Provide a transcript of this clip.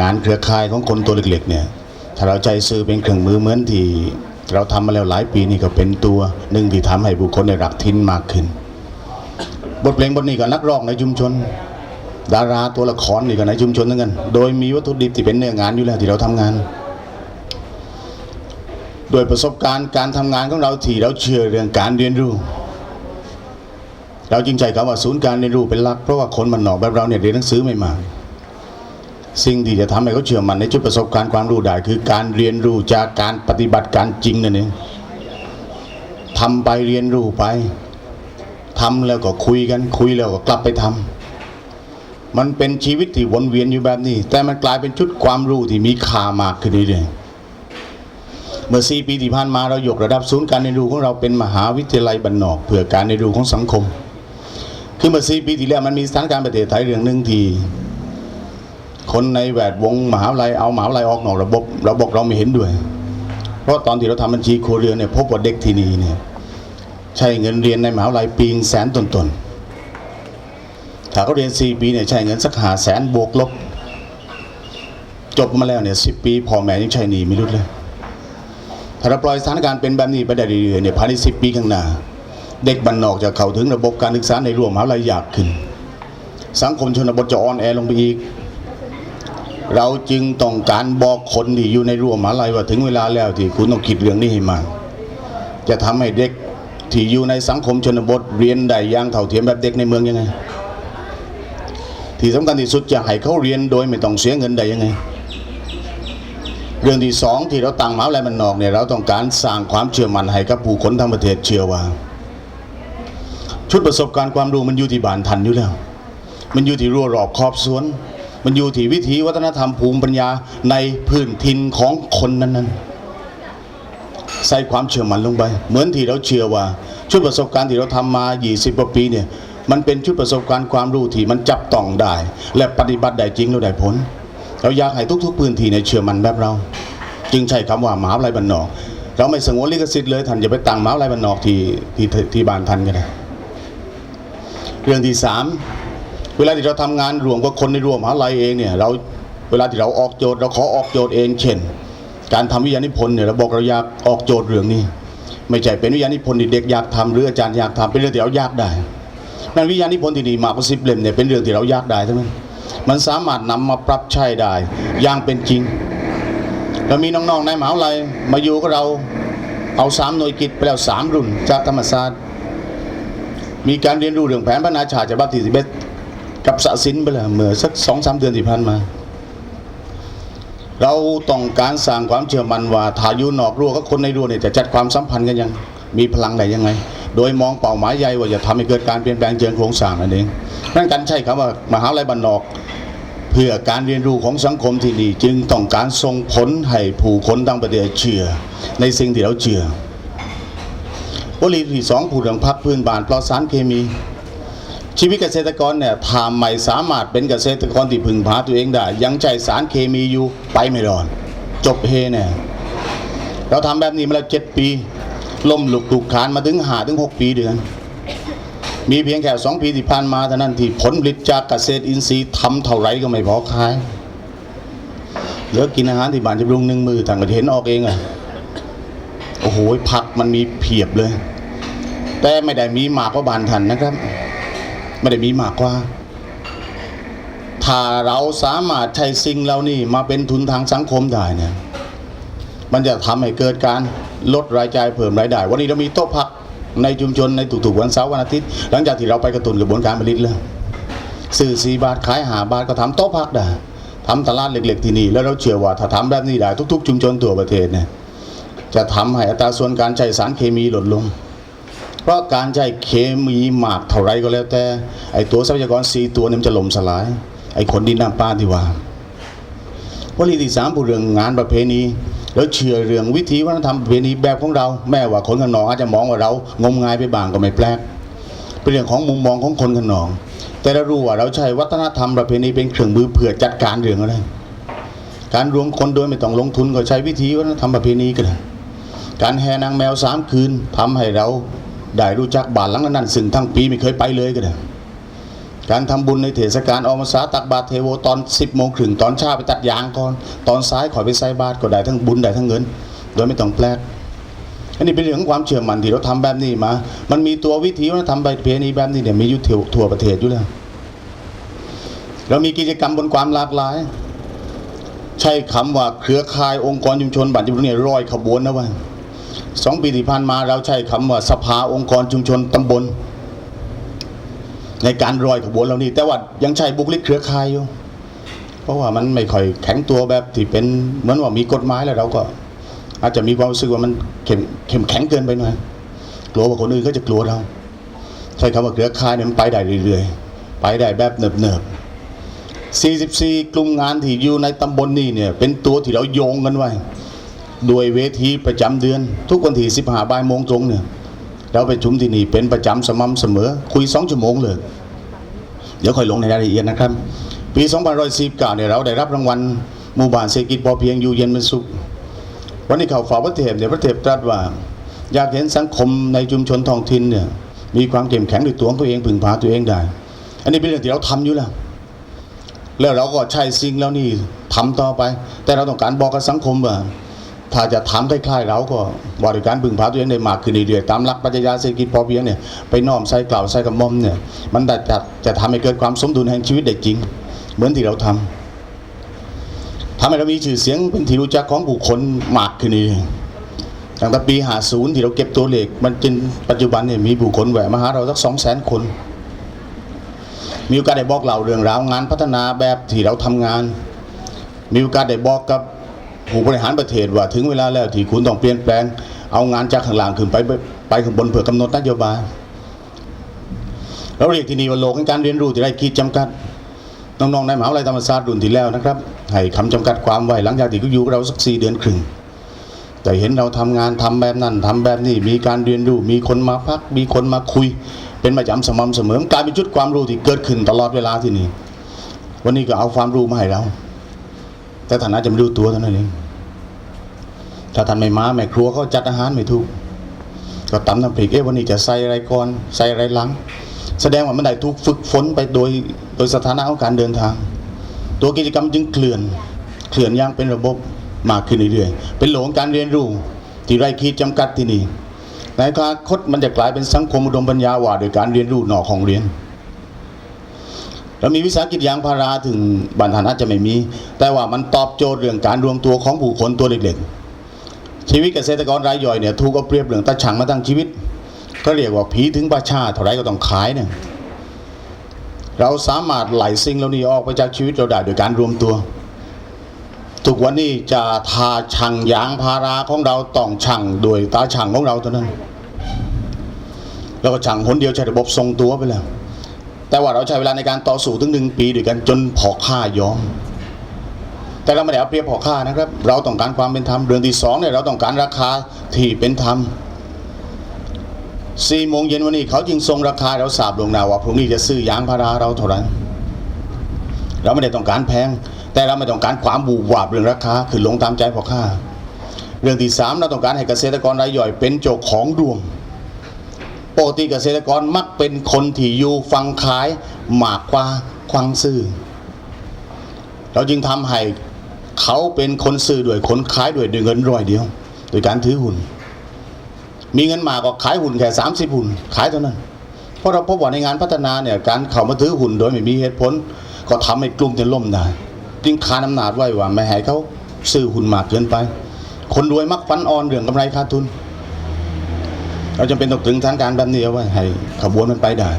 งานเครือข่ายของคนตัวเล็กๆเนี่ยถ้าเราใจซื้อเป็นเครื่องมือเหมือนที่เราทำมาแล้วหลายปีนี่ก็เป็นตัวหนึ่งที่ทำให้บุคคลได้รักทินมากขึ้น บทเพลงบทนี้ก็นักร้องในชุมชน ดาราตัวละครนี่ก็ในชุมชนทั้งนั้นโดยมีวัตถุดิบที่เป็นเนื้องานอยู่แล้วที่เราทำงาน โดยประสบการณ์การทำงานของเราที่เราเชื่อเรื่องการเรียนรู้ เราจึงใจคำว่าศูนย์การเรียนรู้เป็นหลักเพราะว่าคนมันหนอกแบบเราเนี่ยเรียนหนังสือไม่มา สิ่งที่จะทำให้เขาเชื่อมันในจุดประสบการณ์ความรู้ได้คือการเรียนรู้จากการปฏิบัติการจริงนั่นเองทำไปเรียนรู้ไปทำแล้วก็คุยกัน คุยแล้วก็กลับไปทำมันเป็นชีวิตที่วนเวียนอยู่แบบนี้ แต่มันกลายเป็นชุดความรู้ที่มีค่ามากขึ้นเรื่อยเมื่อ4ปีที่ผ่านมาเรายกระดับศูนย์การเรียนรู้ของเราเป็นมหาวิทยาลัยบันนอกเพื่อการเรียนรู้ของสังคม คือเมื่อ4ปีที่แล้วมันมีสถานการณ์ประเทศไทยเรื่องหนึ่งที่ คนในแวดวงมหาวิทยาลัยเอามหาวิทยาลัยออกนอกระบบเราบอกเราไม่เห็นด้วย เพราะตอนที่เราทำบัญชีครัวเรือนเนี่ยพบว่าเด็กที่นี่เนี่ยใช้เงินเรียนในมหาวิทยาลัยปีงแสนต้นๆถ้าเขาเรียน 4 ปีเนี่ยใช้เงินสักหาแสนบวกลบ จบมาแล้วเนี่ยสิปีพ่อแม่ยังใช้หนีไม่รุดเลยถ้าเราปล่อยสถานการณ์เป็นแบบนี้ไปได้เรื่อยๆเนี่ยภายในสิปีข้างหน้า เด็กบ้านนอกจะเข้าถึงระบบการศึกษาในรวมมหาวิทยาลัยยากขึ้น สังคมชนบทจะอ่อนแอลงไปอีก เราจึงต้องการบอกคนที่อยู่ในรั้วมหาลัยว่าถึงเวลาแล้วที่คุณต้องคิดเรื่องนี้ให้มากจะทำให้เด็กที่อยู่ในสังคมชนบทเรียนได้อย่างเท่าเทียมแบบเด็กในเมืองยังไง ที่สำคัญที่สุดจะให้เขาเรียนโดยไม่ต้องเสียเงินได้ยังไง เรื่องที่สองที่เราตั้งมหาวิทยาลัยมันนอกเนี่ยเราต้องการสร้างความเชื่อมั่นให้กับผู้คนทั้งประเทศเชื่อว่า ชุดประสบการณ์ความรู้มันอยู่ที่บ้านทันอยู่แล้ว มันอยู่ที่รั้วรอบขอบสวน มันอยู่ที่วิถีวัฒนธรรมภูมิปัญญาในพื้นถิ่นของคนนั้นๆ ใส่ความเชื่อมันลงไป เหมือนที่เราเชื่อว่า ชุดประสบการณ์ที่เราทำมา 20กว่าปีเนี่ย มันเป็นชุดประสบการณ์ความรู้ที่มันจับต้องได้ และปฏิบัติได้จริงแล้วได้ผล เราอยากให้ทุกๆพื้นที่ในเชื่อมันแบบเรา จึงใช้คำว่ามหาวิทยาลัยบ้านนอกเราไม่สงวนลิขสิทธิ์เลยท่านจะไปตั้งมหาวิทยาลัยบ้านนอกที่ที่ที่บ้านท่านก็ได้เรื่องที่สาม เวลาที่เราทำงานรวมกับคนในรวมมหาลัยเองเนี่ยเราเวลาที่เราออกโจทย์เราขอออกโจทย์เอง เช่น การทำวิทยานิพนธ์เนี่ยเราบอกเราอยากออกโจทย์เรื่องนี้ ไม่ใช่เป็นวิทยานิพนธ์ที่เด็กอยากทำหรืออาจารย์อยากทำเป็นเรื่องที่เราอยากได้นั่นวิทยานิพนธ์ที่ดีมากกว่าสิบเล่มเนี่ยเป็นเรื่องที่เราอยากได้ทั้งนั้นมันสามารถนำมาปรับใช้ได้อย่างเป็นจริงเรามีน้องๆในมหาวิทยาลัยมาอยู่กับเราเอาสามหน่วยกิจไปแล้วสามรุ่นจากธรรมศาสตร์มีการเรียนรู้เรื่องแผนพัฒนาชาติฉบับที่สิบเอ็ด กับสะสินไปแล้วเมื่อสักสองสามเดือนที่ผ่านมา เราต้องการสร้างความเชื่อมั่นว่าถ้าอยู่นอกรั้วกับคนในรั้วเนี่ยจะจัดความสัมพันธ์กันยังมีพลังได้ยังไง โดยมองเป้าหมายใหญ่ว่าจะทำให้เกิดการเปลี่ยนแปลงเชิงโครงสร้างนั่นเองนั่นการใช้คำว่ามหาวิทยาลัยบ้านนอกเพื่อการเรียนรู้ของสังคมที่ดีจึงต้องการส่งผลให้ผู้คนทั้งประเทศเชื่อ ในสิ่งที่เราเชื่อวลีที่สองพูดถึงพักพื้นบ้านปลอดสารเคมี ชีวิตเกษตรกรเนี่ยทำไม่สามารถเป็นเกษตรกรที่พึงพาตัวเองได้ ยังใช้สารเคมีอยู่ไปไม่รอดจบเฮเนี่ยเราทำแบบนี้มาแล้วเจ็ดปีล่มหลุกถูกขานมาถึงหาถึงหกปีเดือน มีเพียงแค่สองปีที่ผ่านมาเท่านั้นที่ผลผลิตจากเกษตรอินทรีย์ทำเท่าไรก็ไม่พอขายเหลือกินอาหารที่บ้านจะปรุงหนึ่งมือต่างก็เห็นออกเองอะโอ้โหผักมันมีเพียบเลย แต่ไม่ได้มีมากกว่าบานทันนะครับ ไม่ได้มีมากกว่า ถ้าเราสามารถใช้สิ่งเหล่านี้มาเป็นทุนทางสังคมได้เนี่ย มันจะทำให้เกิดการลดรายจ่ายเพิ่มรายได้ วันนี้เรามีโต๊ะพักในชุมชนในทุกๆวันเสาร์วันอาทิตย์ หลังจากที่เราไปกระตุ้นกระบวนการผลิตแล้วซื้อสีบาทขายหาบาทก็ทำโต๊ะพักได้ทำตลาดเล็กๆที่นี่แล้วเราเชื่อว่าถ้าทำแบบนี้ได้ทุก ๆ ชุมชนทั่วประเทศเนี่ยจะทำให้อัตราส่วนการใช้สารเคมีลดลง ราะการใช้เคมีหมากเท่าไรก็แล้วแต่ ไอตัวทรัพยากรสีตัวเนี่ยมันจะล่มสลาย ไอคนดินน้ำป้าที่ว่าวลีที่สามพูดเรื่องงานประเพณีแล้วเชื่อเรื่องวิธีวัฒนธรรมประเพณีแบบของเรา แม้ว่าคนขนอกอาจจะมองว่าเรางมงายไปบ้างก็ไม่แปลกเป็นเรื่องของมุมมองของคนขนอกแต่เรารู้ว่าเราใช้วัฒนธรรมประเพณีเป็นเครื่องมือเพื่อจัดการเรื่องอะไรการรวมคนโดยไม่ต้องลงทุนก็ใช้วิธีวัฒนธรรมประเพณีก็ได้การแห่นางแมวสามคืนทำให้เรา ได้รู้จักบานหลังนั้นซึ่งทั้งปีไม่เคยไปเลยก็ได้การทำบุญในเทศกาลออกพรรษาตักบาตรเทโวตอน 10โมงครึ่งตอนเช้าไปตัดยางก่อน ตอนซ้ายขอไปใส่บาตรก็ได้ทั้งบุญได้ทั้งเงิน โดยไม่ต้องแปลกอันนี้เป็นเรื่องของความเชื่อมั่นที่เราทำแบบนี้มา มันมีตัววิธีว่าทำแบเพณีแบบนี้เนี่ยมีอยู่ทั่วทั่วประเทศอยู่แล้ว เรามีกิจกรรมบนความหลากหลาย ใช้คำว่าเครือข่ายองค์กรชุมชนบัตรจุมชนเนี่ยร้อยขบวนนะว่า สองปีที่ผ่านมาเราใช้คำว่าสภาองค์กรชุมชนตำบล ในการร้อยขบวนเรานี่แต่ว่ายังใช้บุคลิกเครือข่ายอยู่ เพราะว่ามันไม่ค่อยแข็งตัวแบบที่เป็นเหมือนว่ามีกฎหมายแล้วเราก็ อาจจะมีความรู้สึกว่ามันเข้มเข้มแข็งเกินไปหน่อยกลัวว่าคนอื่นเขาจะกลัวเรา ใช้คำว่าเครือข่ายเนี่ยมันไปได้เรื่อยๆไปได้แบบเนิบๆ44 กลุ่มงานที่อยู่ในตำบลนี่เนี่ย เป็นตัวที่เราโยงกันไว้ โดยเวทีประจำเดือน ทุกวันที่15บ่ายโมงตรงเนี่ยเราไปชุมที่นี่เป็นประจำสม่ำเสมอ คุยสองชั่วโมงเลย เดี๋ยวค่อยลงในรายละเอียดนะครับ ปี2549เนี่ยเราได้รับรางวัลหมู่บ้านเศรษฐกิจพอเพียงอยู่เย็นเป็นสุข วันนี้เขาฝาพระเทพเนี่ยพระเทพตรัสว่า อยากเห็นสังคมในชุมชนท้องถิ่นเนี่ยมีความเข้มแข็งด้วยตัวของตัวเองพึ่งพาตัวเองได้ อันนี้เป็นเรื่องที่เราทำอยู่แล้วแล้วเราก็ใช้สิ่งแล้วนี่ทำต่อไป แต่เราต้องการบอกกับสังคมว่า ถ้าจะทำคล้ายๆเราก็บริการพึงพาตัวเองได้มากขึ้นเรื่อยๆตามหลักปรัชญาเศรษฐกิจพอเพียงเนี่ยไปน้อมใส่กล่าวใส่กระมอมเนี่ยมันจะจะจะทำให้เกิดความสมดุลแห่งชีวิตได้จริง เหมือนที่เราทำทำให้เรามีชื่อเสียงเป็นที่รู้จักของผู้คนมากขึ้นนี่ตั้งแต่ปี50ที่เราเก็บตัวเลขมันจนปัจจุบันเนี่ยมีผู้คนแหวะมาหาเราสัก2 0 0 0 0 0คน มีโอกาสได้บอกเล่าเรื่องราวงานพัฒนาแบบที่เราทำงาน มีโอกาสได้บอกกับ ผู้บริหารประเทศว่าถึงเวลาแล้วที่คุณต้องเปลี่ยนแปลง เอางานจากข้างล่างขึ้นไปไปข้างบนเพื่อกำหนดนโยบายเราเรียกที่นี่ว่าโลกแห่งการเรียนรู้ที่ได้ขีดจำกัดน้องๆในมหาวิทยาลัยธรรมศาสตร์รุ่นที่แล้วนะครับให้คำจำกัดความไว้หลังจากที่เขาอยู่กับเราสักสี่เดือนครึ่งแต่เห็นเราทำงานทำแบบนั้นทำแบบนี้มีการเรียนรู้มีคนมาพัก มีคนมาคุย เป็นประจำสม่ำเสมอกลายเป็นชุดความรู้ที่เกิดขึ้นตลอดเวลาที่นี่วันนี้ก็เอาความรู้มาให้เรา แต่ฐานะจะไม่รู้ตัวเท่านั้นเองถ้าท่านไม่มาแม่ครัวเขาจัดอาหารไม่ถูก ก็ตำน้ำพริกเอ๊ะวันนี้จะใส่อะไรก่อนใส่อะไรหลัง แสดงว่ามันได้ถูกฝึกฝนไปโดยโดยสถานะของการเดินทาง ตัวกิจกรรมจึงเคลื่อนเคลื่อนอย่างเป็นระบบมากขึ้นเรื่อยๆเป็นหลงการเรียนรู้ ที่ไร้ขีดจำกัดที่นี่ในอนาคตมันจะกลายเป็นสังคมอุดมปัญญาว่าโดยการเรียนรู้นอกของเรียน เรามีวิสาหกิจยางพาราถึงบรรทัดอาจจะไม่มี แต่ว่ามันตอบโจทย์เรื่องการรวมตัวของผู้คนตัวเล็กๆ ชีวิตเกษตรกรรายย่อยเนี่ยถูกเอาเปรียบเรื่องตาช่างมาตั้งชีวิต ก็เรียกว่าผีถึงประชาเท่าไรก็ต้องขายเนี่ยเราสามารถไหลสิ่งเหล่านี้ออกไปจากชีวิตเราได้โดยการรวมตัว ทุกวันนี้จะทาช่างยางพาราของเราต้องช่างโดยตาช่างของเราเท่านั้น แล้วก็ช่างคนเดียวใช้ระบบทรงตัวไปแล้ว แต่ว่าเราใช้เวลาในการต่อสู้ถึงหนึ่งปีด้วยกันจนพอค่ายอม แต่เราไม่ได้เอาเปรียบพอค่านะครับ เราต้องการความเป็นธรรมเรื่องที่สองเนี่ยเราต้องการราคาที่เป็นธรรมสี่โมงเย็นวันนี้เขาจึงทรงราคาเราทราบลงหน้าว่าพรุ่งนี้จะซื้อยางพาราเราเท่าไหร่เราไม่ได้ต้องการแพง แต่เราไม่ต้องการความบูบวาบเรื่องราคาคือลงตามใจพอค้าเรื่องที่สามเราต้องการให้เกษตรกรรายย่อยเป็นเจ้าของดวง ปกติเกษตรกรมักเป็นคนที่อยู่ฟังขายมากกว่าควังซื้อ เราจึงทำให้เขาเป็นคนซื้อด้วยคนขายด้วยด้วยเงินร้อยเดียวโดยการถือหุ้น มีเงินมากก็ขายหุ่นแค่สามสิบหุ่นขายเท่านั้น เพราะเราพบว่าในงานพัฒนาเนี่ยการเข้ามาถือหุ่นโดยไม่มีเหตุผล ก็ทำให้กลุ่มจะล่มได้จึงคานอำนาจไว้ว่าไม่ให้เขาซื้อหุ่นมากเกินไป คนรวยมักฟันอ่อนเรื่องกำไรขาดทุน เราจำเป็นต้องตึงฐานการแบบนี้เอาไว้ให้ขบวนมันไปได้